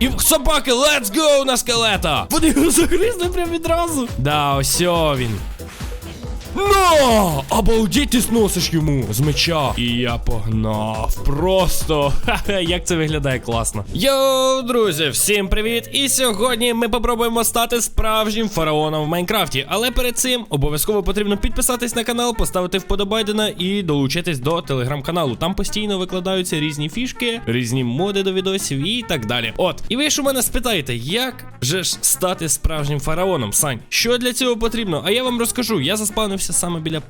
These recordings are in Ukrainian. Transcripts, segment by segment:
І собаки, let's go на скелета! Вони його загризли прямо відразу. Да, ось він. Но! Обалдіть ти сносиш йому з меча. І я погнав. Просто. Ха-ха, як це виглядає класно. Йоу, друзі, всім привіт! І сьогодні ми попробуємо стати справжнім фараоном в Майнкрафті. Але перед цим обов'язково потрібно підписатись на канал, поставити вподобайдена і долучитись до телеграм-каналу. Там постійно викладаються різні фішки, різні моди до відосів і так далі. От, і ви ж у мене спитаєте, як же ж стати справжнім фараоном? Сань, що для цього потрібно? А я вам розкажу. Я заспавнився саме біля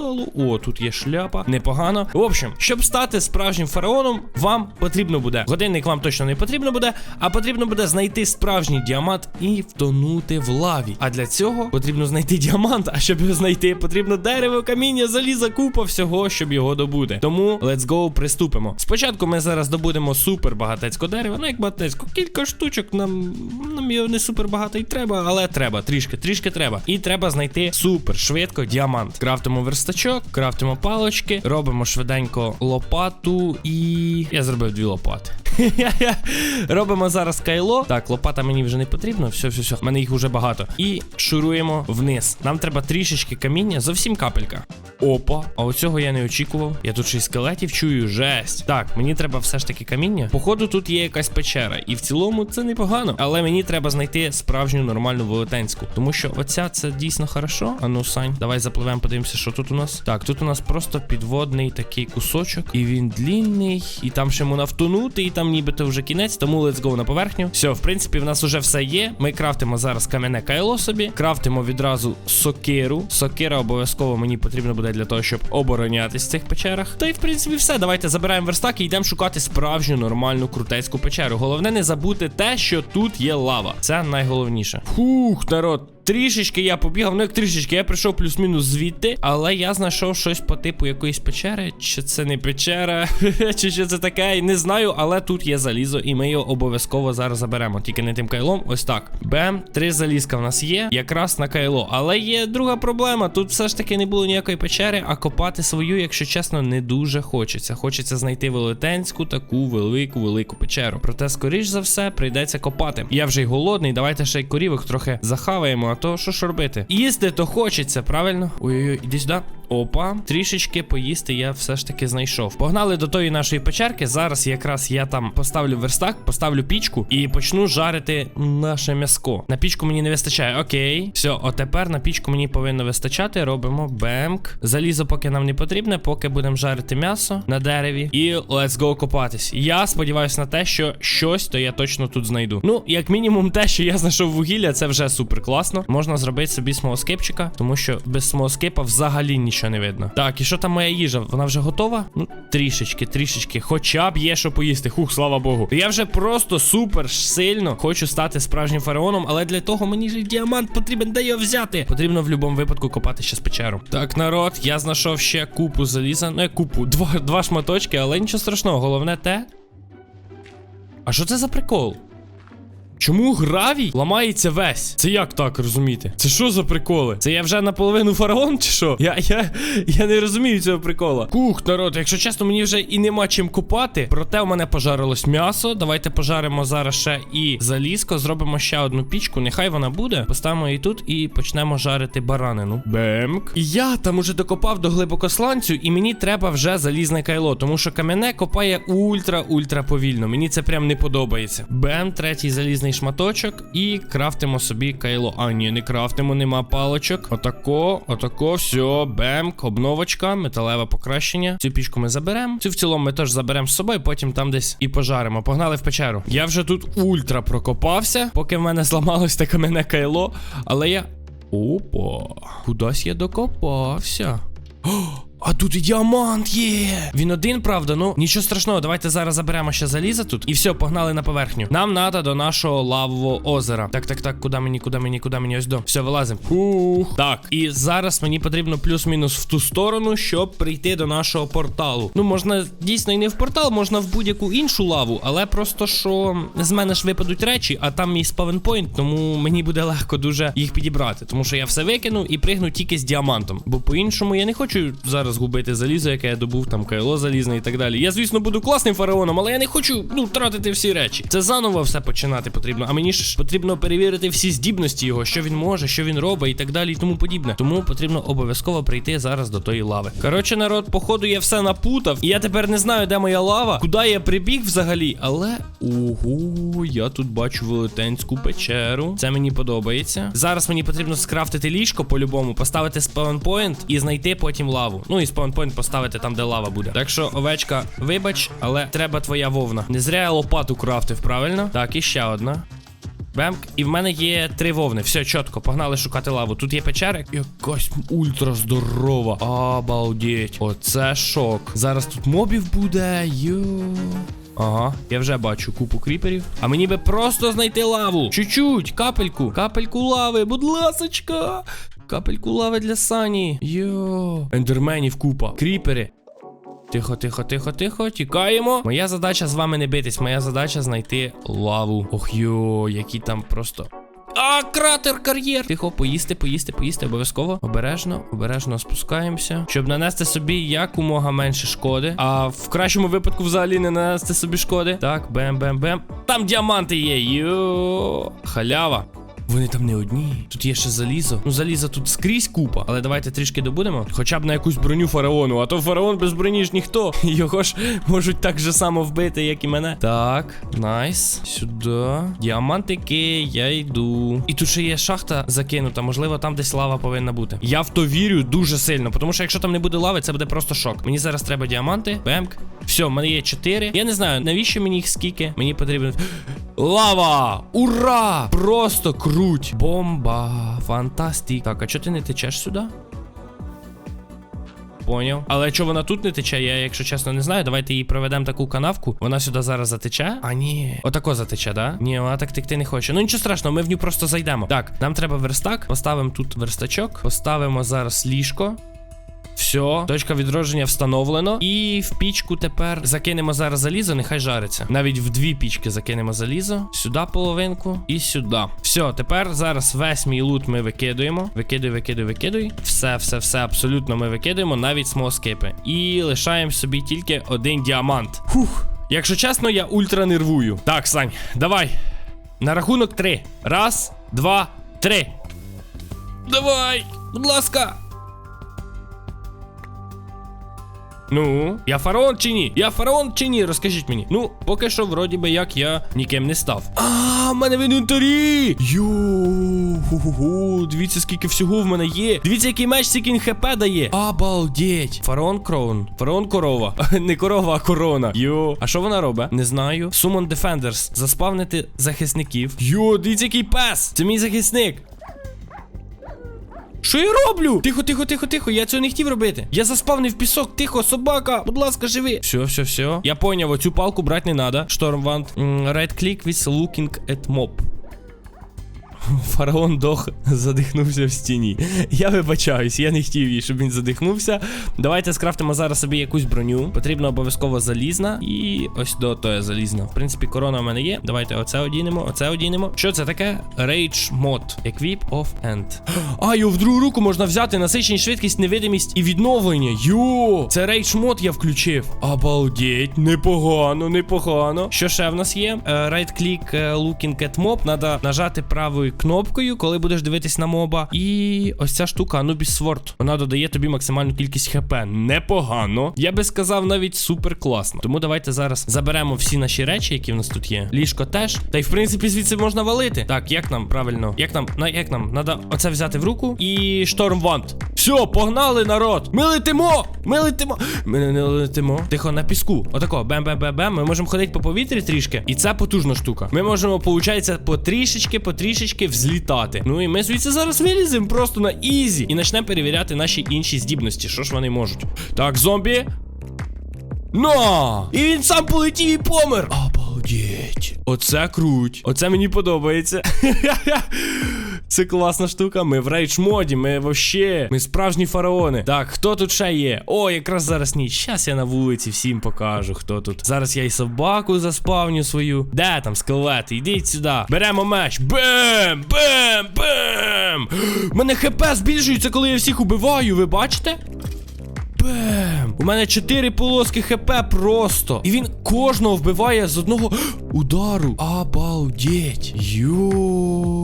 порталу. О, тут є шляпа. Непогано. В общем, щоб стати справжнім фараоном, вам потрібно буде. Годинник вам точно не потрібно буде, а потрібно буде знайти справжній діамант і втонути в лаві. А для цього потрібно знайти діамант. А щоб його знайти, потрібно дерево, каміння, заліза, купа всього, щоб його добути. Тому let's go, приступимо. Спочатку ми зараз добудемо супер багатецько дерева. Ну як багатецько, кілька штучок. Нам нам його не супер багато і треба, але треба. Трішки, трішки треба. І треба знайти супер швидко діамант. Крафтимо верстачок, крафтимо палочки, робимо швиденько лопату і. Я зробив дві лопати. Робимо зараз кайло. Так, лопата мені вже не потрібно. Все, все, все. У мене їх вже багато. І шуруємо вниз. Нам треба трішечки каміння, зовсім капелька. Опа, а оцього я не очікував. Я тут ще й скелетів чую, жесть. Так, мені треба все ж таки каміння. Походу, тут є якась печера, і в цілому це непогано. Але мені треба знайти справжню нормальну велетенську. Тому що оця це дійсно хорошо. А ну, Сань, давай запливемо, подивимося, що тут у нас. Так, тут у нас просто підводний такий кусочок, і він длінний, і там ще можна втонути, і там нібито вже кінець, тому let's go на поверхню. Все, в принципі, в нас уже все є. Ми крафтимо зараз кам'яне кайло собі, крафтимо відразу сокиру. Сокира обов'язково мені потрібно буде для того, щоб оборонятись в цих печерах. Та й в принципі все. Давайте забираємо верстак і йдемо шукати справжню нормальну крутецьку печеру. Головне не забути те, що тут є лава. Це найголовніше. Фух, народ. Трішечки я побігав, ну як трішечки, я прийшов плюс-мінус звідти, але я знайшов щось по типу якоїсь печери. Чи це не печера, чи що це таке, не знаю, але тут є залізо, і ми його обов'язково зараз заберемо. Тільки не тим кайлом. Ось так. Бем, три залізка в нас є, якраз на кайло. Але є друга проблема. Тут все ж таки не було ніякої печери, а копати свою, якщо чесно, не дуже хочеться. Хочеться знайти велетенську таку велику, велику печеру. Проте, скоріш за все, прийдеться копати. Я вже й голодний, давайте ще й корівок трохи захаваємо, то що ж робити? Їсти то хочеться, правильно? Ой-ой-ой, іди сюди. Опа, трішечки поїсти я все ж таки знайшов. Погнали до тої нашої печерки. Зараз якраз я там поставлю верстак, поставлю пічку і почну жарити наше м'яско. На пічку мені не вистачає. Окей. Все, от тепер на пічку мені повинно вистачати. Робимо бемк. Залізо поки нам не потрібне, поки будемо жарити м'ясо на дереві. І let's go копатись. Я сподіваюся на те, що щось то я точно тут знайду. Ну, як мінімум, те, що я знайшов вугілля, це вже супер класно. Можна зробити собі смолоскипчика, тому що без смолоскипа взагалі нічого не видно. Так, і що там моя їжа? Вона вже готова? Ну, трішечки, трішечки. Хоча б є що поїсти. Хух, слава Богу. Я вже просто супер сильно хочу стати справжнім фараоном, але для того мені ж діамант потрібен, де його взяти. Потрібно в будь-якому випадку копати ще з печеру. Так, народ, я знайшов ще купу заліза. Ну, як купу, два, два шматочки, але нічого страшного. Головне те. А що це за прикол? Чому гравій ламається весь? Це як так розуміти? Це що за приколи? Це я вже наполовину фараон, чи що? Я я, я не розумію цього прикола. Кух, народ, якщо чесно, мені вже і нема чим купати. Проте у мене пожарилось м'ясо. Давайте пожаримо зараз ще і залізко. Зробимо ще одну пічку. Нехай вона буде. Поставимо її тут і почнемо жарити баранину. Бемк. І я там уже докопав до глибокосланцю, і мені треба вже залізне кайло, тому що кам'яне копає ультра-ультра повільно. Мені це прям не подобається. Бем, третій залізний шматочок і крафтимо собі кайло. А, ні, не крафтимо, нема палочок. Отако, отако, все, бемк, обновочка, металеве покращення. Цю пічку ми заберемо. Цю в цілому ми теж заберемо з собою, потім там десь і пожаримо. Погнали в печеру. Я вже тут ультра прокопався, поки в мене зламалось таке мене кайло. Але я. Опа, кудись я докопався. О, а тут і діамант є. Він один, правда, ну нічого страшного. Давайте зараз заберемо ще заліза тут. І все, погнали на поверхню. Нам треба до нашого лавового озера. Так, так, так, куди мені, куди мені, куди мені ось до. Все, вилазимо. Фух. Так, і зараз мені потрібно плюс-мінус в ту сторону, щоб прийти до нашого порталу. Ну, можна дійсно і не в портал, можна в будь-яку іншу лаву, але просто що з мене ж випадуть речі, а там мій спавенпойнт, тому мені буде легко дуже їх підібрати. Тому що я все викину і пригну тільки з діамантом. Бо по-іншому я не хочу зараз зараз губити залізо, яке я добув, там кайло залізне і так далі. Я, звісно, буду класним фараоном, але я не хочу ну, тратити всі речі. Це заново все починати потрібно. А мені ж потрібно перевірити всі здібності його, що він може, що він робить і так далі, і тому подібне. Тому потрібно обов'язково прийти зараз до тої лави. Коротше, народ, походу, я все напутав, і я тепер не знаю, де моя лава, куди я прибіг взагалі. Але ого, я тут бачу велетенську печеру. Це мені подобається. Зараз мені потрібно скрафтити ліжко по-любому, поставити спаунпоінт і знайти потім лаву. Ну і спаунпоінт поставити там, де лава буде. Так що, овечка, вибач, але треба твоя вовна. Не зря я лопату крафтив, правильно? Так, і ще одна. Бемк, і в мене є три вовни. Все, чітко, погнали шукати лаву. Тут є печера. Якась ультра здорова. Обалдеть. Оце шок. Зараз тут мобів буде. Йо. Ага, я вже бачу купу кріперів. А мені би просто знайти лаву. Чуть-чуть, капельку. Капельку лави, будь ласочка. Капельку лави для сані. Йо. Ендерменів купа. Кріпери. Тихо, тихо, тихо, тихо, тікаємо. Моя задача з вами не битись, моя задача знайти лаву. Ох йо, які там просто. А, кратер кар'єр! Тихо, поїсти, поїсти, поїсти, обов'язково. Обережно, обережно спускаємося, щоб нанести собі якомога менше шкоди. А в кращому випадку взагалі не нанести собі шкоди. Так, бем-бем-бем. Там діаманти є. Йо. Халява. Вони там не одні. Тут є ще залізо. Ну, заліза тут скрізь купа. Але давайте трішки добудемо. Хоча б на якусь броню фараону. А то фараон без броні ж ніхто. Його ж можуть так же само вбити, як і мене. Так, найс. Сюди. Діамантики, я йду. І тут ще є шахта закинута. Можливо, там десь лава повинна бути. Я в то вірю дуже сильно. Тому що якщо там не буде лави, це буде просто шок. Мені зараз треба діаманти. Бемк. Все, в мене є 4. Я не знаю, навіщо мені їх скільки. Мені потрібно. Лава! Ура! Просто круть! Бомба! Фантастик. Так, а чого ти не течеш сюди? Поняв. Але що вона тут не тече, я, якщо чесно, не знаю. Давайте її проведемо таку канавку. Вона сюди зараз затече. А ні. Отако затече, да? Ні, вона так текти не хоче. Ну нічого страшного, ми в ню просто зайдемо. Так, нам треба верстак. Поставимо тут верстачок. Поставимо зараз ліжко. Все, точка відродження встановлено. І в пічку тепер закинемо зараз залізо, нехай жариться. Навіть в дві пічки закинемо залізо. Сюди половинку і сюди. Все, тепер зараз весь мій лут ми викидуємо. Викидуй, викидуй, викидуй. Все, все, все абсолютно ми викидуємо, навіть смоскипи. І лишаємо собі тільки один діамант. Фух. Якщо чесно, я ультра нервую. Так, Сань, давай. На рахунок три. Раз, два, три. Давай, будь ласка. Ну, я фараон чи ні? Я фараон чи ні? Розкажіть мені. Ну, поки що, вроді би, як я ніким не став. А, в мене в інвентарі! Йо, ху-ху-ху, дивіться, скільки всього в мене є. Дивіться, який меч, скільки хп дає. Обалдеть. Фараон кроун. Фараон корова. Не корова, а корона. Йо. А що вона робить? Не знаю. Summon Defenders. Заспавнити захисників. Йо, дивіться, який пес. Це мій захисник. Що я роблю? Тихо, тихо, тихо, тихо. Я цього не хотів робити. Я заспавнив пісок. Тихо, собака. Будь ласка, живи. Все, все, все. Я поняв, оцю палку брати не треба. Штормвант. Right click with looking at mob. Фараон дох задихнувся в стіні. Я вибачаюсь, я не хотів її, щоб він задихнувся. Давайте скрафтимо зараз собі якусь броню. Потрібно обов'язково залізна. І ось до тої залізна. В принципі, корона в мене є. Давайте оце одінемо, оце одінемо. Що це таке? Rage Mod. Equip of End. А, його в другу руку можна взяти насиченість, швидкість, невидимість і відновлення. Йо! Це Rage Mod я включив. Обалдеть, непогано, непогано. Що ще в нас є? Е, Right click е, looking at mob. Надо нажати правою кнопкою, коли будеш дивитись на моба. І ось ця штука Anubis Sword. Вона додає тобі максимальну кількість хп. Непогано. Я би сказав, навіть супер класно. Тому давайте зараз заберемо всі наші речі, які в нас тут є. Ліжко теж. Та й в принципі звідси можна валити. Так, як нам правильно? Як нам? На як нам? Надо оце взяти в руку і штормвант. Все, погнали, народ! Ми летимо! Ми летимо! Ми не летимо. Тихо, на піску. Отако, бем-бем-бем-бем. Ми можемо ходити по повітрі трішки. І це потужна штука. Ми можемо, виходить, потрішечки, потрішечки взлітати. Ну і ми звідси зараз виліземо просто на ізі. І почнемо перевіряти наші інші здібності. Що ж вони можуть? Так, зомбі. На! І він сам полетів і помер. Обалдеть. Оце круть. Оце мені подобається. Це класна штука. Ми в рейдж моді, ми вообще. Ми справжні фараони. Так, хто тут ще є? О, якраз зараз ніч. Щас я на вулиці всім покажу, хто тут. Зараз я і собаку заспавню свою. Де там скелети? Йдіть сюди. Беремо меч. Бем! Бем! Бем! Мене хп збільшується, коли я всіх убиваю, ви бачите? Бем! У мене 4 полоски хп просто. І він кожного вбиває з одного удару. Обалдеть. Йо.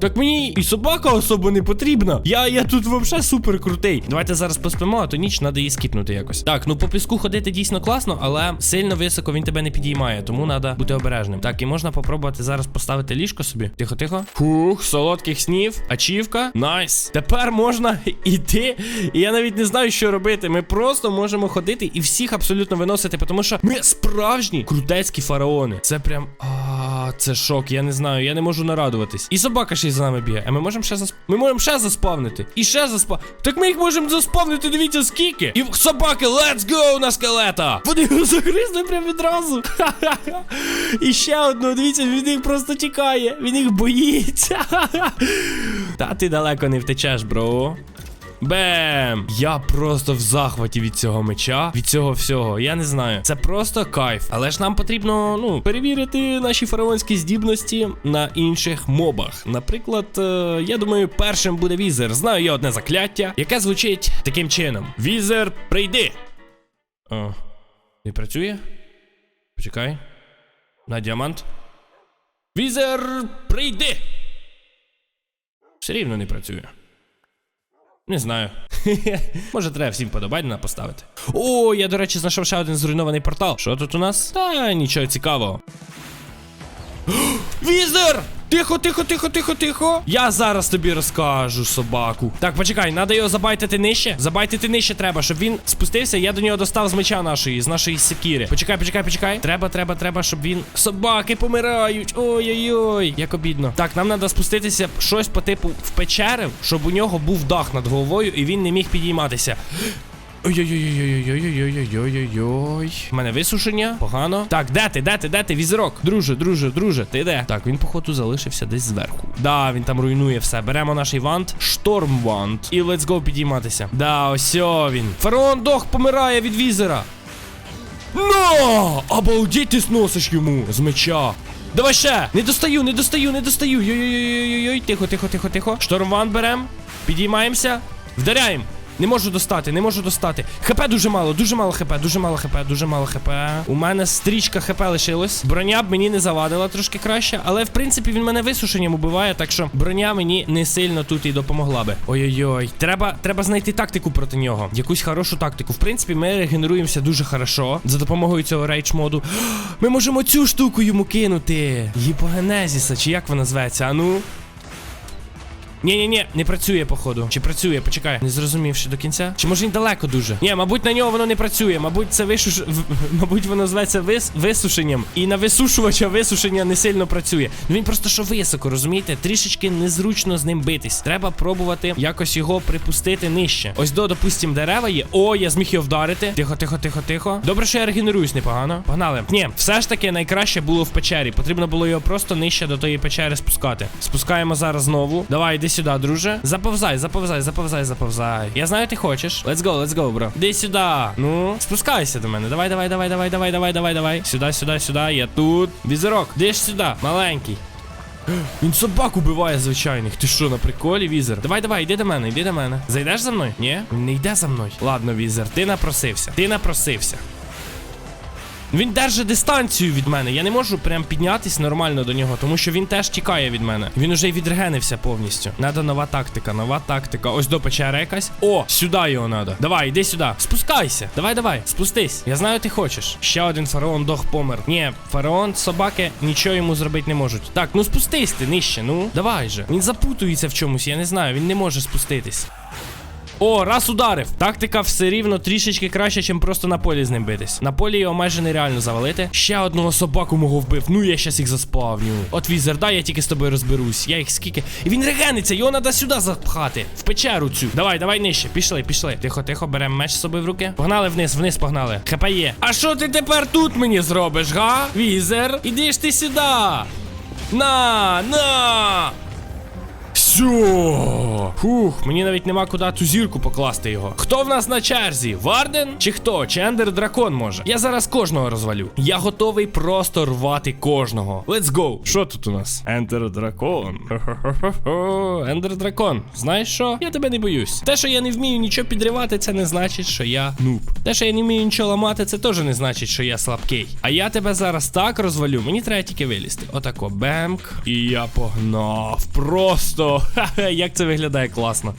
Так мені і собака особо не потрібна. Я, я тут взагалі супер крутий. Давайте зараз поспимо, а то ніч треба її скіпнути якось. Так, ну по піску ходити дійсно класно, але сильно високо він тебе не підіймає, тому треба бути обережним. Так, і можна попробувати зараз поставити ліжко собі. Тихо, тихо. Фух, солодких снів. Ачівка. Найс. Тепер можна йти. І я навіть не знаю, що робити. Ми просто можемо ходити і всіх абсолютно виносити, тому що ми справжні крутецькі фараони. Це прям. Це шок, я не знаю, я не можу нарадуватись. І собака ще й за нами бігає. А ми можемо ще засп... Ми можемо ще заспавнити. І ще заспав. Так ми їх можемо заспавнити, дивіться скільки. І собаки, let's go на скелета. Вони його загризли прям відразу. І ще одну, дивіться, він їх просто тікає. Він їх боїться. Та ти далеко не втечеш, бро. Бем! Я просто в захваті від цього меча, від цього всього. Я не знаю. Це просто кайф. Але ж нам потрібно, ну, перевірити наші фараонські здібності на інших мобах. Наприклад, е, я думаю, першим буде візер. Знаю я одне закляття, яке звучить таким чином: Візер, прийди! О, не працює? Почекай. На діамант. Візер, прийди! Все рівно не працює. Не знаю. Може, треба всім подобайна поставити. О, я, до речі, знайшов ще один зруйнований портал. Що тут у нас? Та нічого цікавого. Візер! Тихо, тихо, тихо, тихо, тихо. Я зараз тобі розкажу собаку. Так, почекай, треба його забайтити нижче. Забайтити нижче треба, щоб він спустився. Я до нього достав з меча нашої, з нашої секіри. Почекай, почекай, почекай. Треба, треба, треба, щоб він. Собаки помирають. Ой-ой-ой. Як обідно. Так, нам треба спуститися щось по типу в печери, щоб у нього був дах над головою і він не міг підійматися. Ой-ой-ой-ой-ой-ой-ой-ой-ой-ой. У мене висушення. Погано. Так, де ти? Де ти? Де ти? Візерок? Друже, друже, друже, ти де? Так, він, походу, залишився десь зверху. Да, він там руйнує все. Беремо наш вант. Шторм вант. І let's go підійматися. Да, ось він. Фараон Дох помирає від візера. Но! Обалдеть ти сносиш йому з меча. Давай ще! Не достаю, не достаю, не достаю. Йой-йой-йой-йой. Тихо, тихо, тихо, тихо. Штормван берем. Підіймаємося. Вдаряємо. Не можу достати, не можу достати. ХП дуже мало, дуже мало ХП, дуже мало ХП, дуже мало ХП. У мене стрічка ХП лишилась. Броня б мені не завадила трошки краще, але в принципі він мене висушенням убиває, так що броня мені не сильно тут і допомогла би. Ой-ой-ой, треба, треба знайти тактику проти нього. Якусь хорошу тактику. В принципі, ми регенеруємося дуже хорошо за допомогою цього рейдж моду. Ми можемо цю штуку йому кинути. Гіпогенезіса, чи як вона зветься? А ну. Ні, ні, ні, не працює, походу. Чи працює? Почекай. Не зрозумів ще до кінця. Чи може він далеко дуже? Ні, мабуть, на нього воно не працює. Мабуть, це вишуш... в- Мабуть, воно зветься вис... висушенням. І на висушувача висушення не сильно працює. Ну він просто що високо, розумієте? Трішечки незручно з ним битись. Треба пробувати якось його припустити нижче. Ось до, допустим, дерева є. О, я зміг його вдарити. Тихо, тихо, тихо, тихо. Добре, що я регенеруюсь непогано. Погнали. Ні, все ж таки найкраще було в печері. Потрібно було його просто нижче до тої печери спускати. Спускаємо зараз знову. Давай, іди сюди, друже. Заповзай, заповзай, заповзай, заповзай. Я знаю, ти хочеш. Let's go, let's go, бро. Іди сюди. Ну, спускайся до мене. Давай, давай, давай, давай, давай, давай, давай, давай. Сюди, сюди, сюди. Я тут. Візерок, ж сюди, маленький. Він собак убиває звичайних. Ти що, на приколі, візер? Давай, давай, йди до мене, йди до мене. Зайдеш за мною? Ні? Він не йде за мною. Ладно, візер, ти напросився. Ти напросився. Він держить дистанцію від мене. Я не можу прям піднятись нормально до нього, тому що він теж тікає від мене. Він уже й відрегенився повністю. Надо нова тактика, нова тактика. Ось до печери якась. О, сюди його надо. Давай, йди сюди. Спускайся. Давай, давай, спустись. Я знаю, ти хочеш. Ще один фараон дох помер. Ні, фараон, собаки нічого йому зробити не можуть. Так, ну спустись ти нижче. Ну, давай же. Він запутується в чомусь, я не знаю. Він не може спуститись. О, раз ударив. Тактика все рівно трішечки краще, ніж просто на полі з ним битись. На полі його майже нереально завалити. Ще одного собаку мого вбив. Ну я щас їх заспавню. От візер, дай я тільки з тобою розберусь. Я їх скільки. І він регениться, його треба сюди запхати. В печеру цю. Давай, давай нижче. Пішли, пішли. Тихо, тихо, беремо меч з собою в руки. Погнали вниз, вниз погнали. ХП є. А що ти тепер тут мені зробиш, га? Візер? Іди ж ти сюди. На, на. Все. Фух, мені навіть нема куди ту зірку покласти його. Хто в нас на черзі? Варден? Чи хто? Чи Ендер Дракон може? Я зараз кожного розвалю. Я готовий просто рвати кожного. Let's go. Що тут у нас? Ендер Дракон. Ендер Дракон. Знаєш що? Я тебе не боюсь. Те, що я не вмію нічого підривати, це не значить, що я нуб. Те, що я не вмію нічого ламати, це теж не значить, що я слабкий. А я тебе зараз так розвалю. Мені треба тільки вилізти. Отако, бемк. І я погнав. Просто. Як це виглядає класно.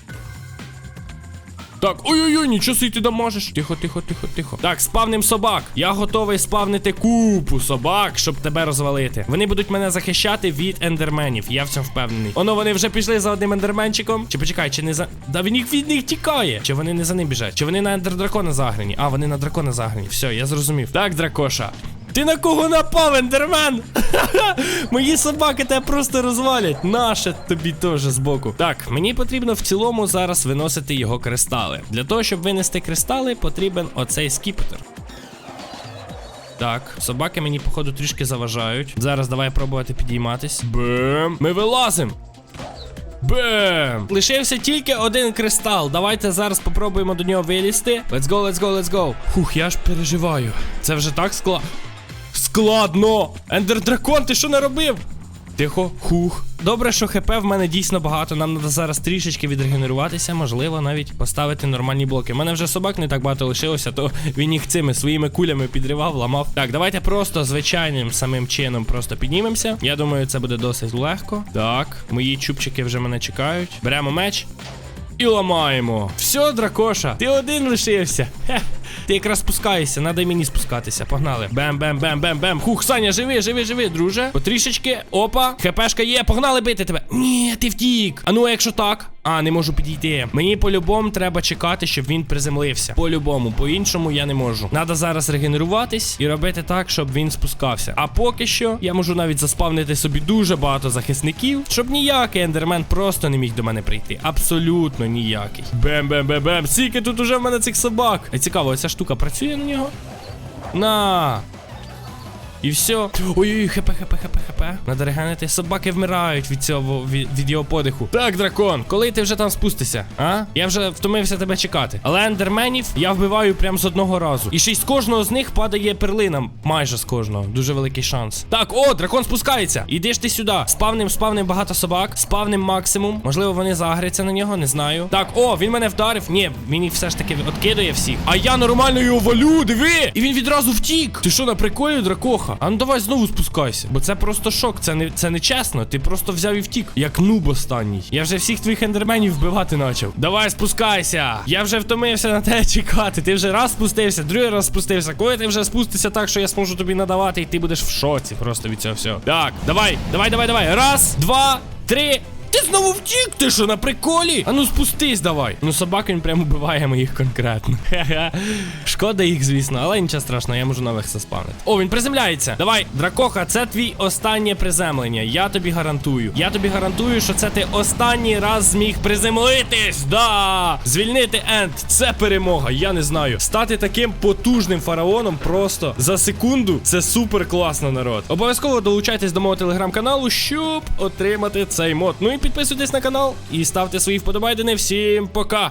Так, ой-ой-ой, нічого ти дамажиш. Тихо, тихо, тихо, тихо. Так, спавним собак. Я готовий спавнити купу собак, щоб тебе розвалити. Вони будуть мене захищати від ендерменів. Я в цьому впевнений. Оно вони вже пішли за одним ендерменчиком. Чи почекай, чи не за. Да він їх від них тікає. Чи вони не за ним біжать? Чи вони на ендердракона заграні? А, вони на дракона заграні. Все, я зрозумів. Так, дракоша. Ти на кого напав, ендермен? Мої собаки тебе просто розвалять. Наше тобі теж збоку. Так, мені потрібно в цілому зараз виносити його кристали. Для того, щоб винести кристали, потрібен оцей скіпетр. Так, собаки мені, походу, трішки заважають. Зараз давай пробувати підійматись. Бем! Ми вилазимо! Бем! Лишився тільки один кристал. Давайте зараз попробуємо до нього вилізти. Let's go, let's go, let's go. Фух, я ж переживаю. Це вже так скла... складно. Ендер дракон, ти що наробив? Тихо, хух. Добре, що хп в мене дійсно багато. Нам треба зараз трішечки відрегенеруватися, можливо, навіть поставити нормальні блоки. У мене вже собак не так багато лишилося, то він їх цими своїми кулями підривав, ламав. Так, давайте просто звичайним самим чином просто піднімемося. Я думаю, це буде досить легко. Так, мої чубчики вже мене чекають. Беремо меч. І ламаємо. Все, дракоша, ти один лишився. Хе. Ти якраз спускаєшся, надай мені спускатися. Погнали. Бем-бем-бем-бем-бем. Хух, Саня, живи, живи, живи, друже. Потрішечки. Опа. ХПшка є. Погнали бити тебе. Ні, ти втік. А ну, а якщо так. А, не можу підійти. Мені по-любому треба чекати, щоб він приземлився. По-любому, по-іншому я не можу. Надо зараз регенеруватись і робити так, щоб він спускався. А поки що я можу навіть заспавнити собі дуже багато захисників, щоб ніякий ендермен просто не міг до мене прийти. Абсолютно ніякий. Бем-бем-бем-бем. Скільки тут уже в мене цих собак. А цікаво, ця штука працює на нього? На. І все. Ой-ой, хп, хп, хп, хп. Надо регенити. Собаки вмирають від цього від, від його подиху. Так, дракон, коли ти вже там спустишся? А? Я вже втомився тебе чекати. Але ендерменів я вбиваю прям з одного разу. І ще й з кожного з них падає перлина. Майже з кожного. Дуже великий шанс. Так, о, дракон спускається. Іди ж ти сюди. Спавним, спавним багато собак. Спавним максимум. Можливо, вони загряться на нього, не знаю. Так, о, він мене вдарив. Ні, він їх все ж таки откидує всіх. А я нормально його валю, диви! І він відразу втік. Ти що на приколі, дракоха? А ну давай знову спускайся. Бо це просто шок. Це не це не чесно. Ти просто взяв і втік. Як нуб останній. Я вже всіх твоїх ендерменів вбивати почав. Давай спускайся. Я вже втомився на тебе чекати. Ти вже раз спустився, другий раз спустився. Коли ти вже спустишся так, що я зможу тобі надавати, і ти будеш в шоці просто від цього всього. Так, давай, давай, давай, давай. Раз, два, три. Ти знову втік, ти що на приколі? А ну спустись давай. Ну собак він прямо вбиває моїх конкретно. Хе-хе. Шкода їх, звісно, але нічого страшного, я можу нових заспавнити. О, він приземляється. Давай, дракоха, це твій останнє приземлення. Я тобі гарантую. Я тобі гарантую, що це ти останній раз зміг приземлитись. Да! Звільнити Енд. Це перемога. Я не знаю. Стати таким потужним фараоном просто за секунду. Це супер класно, народ. Обов'язково долучайтесь до мого телеграм-каналу, щоб отримати цей мод. Ну і підписуйтесь на канал і ставте свої вподобайдени. Всім пока!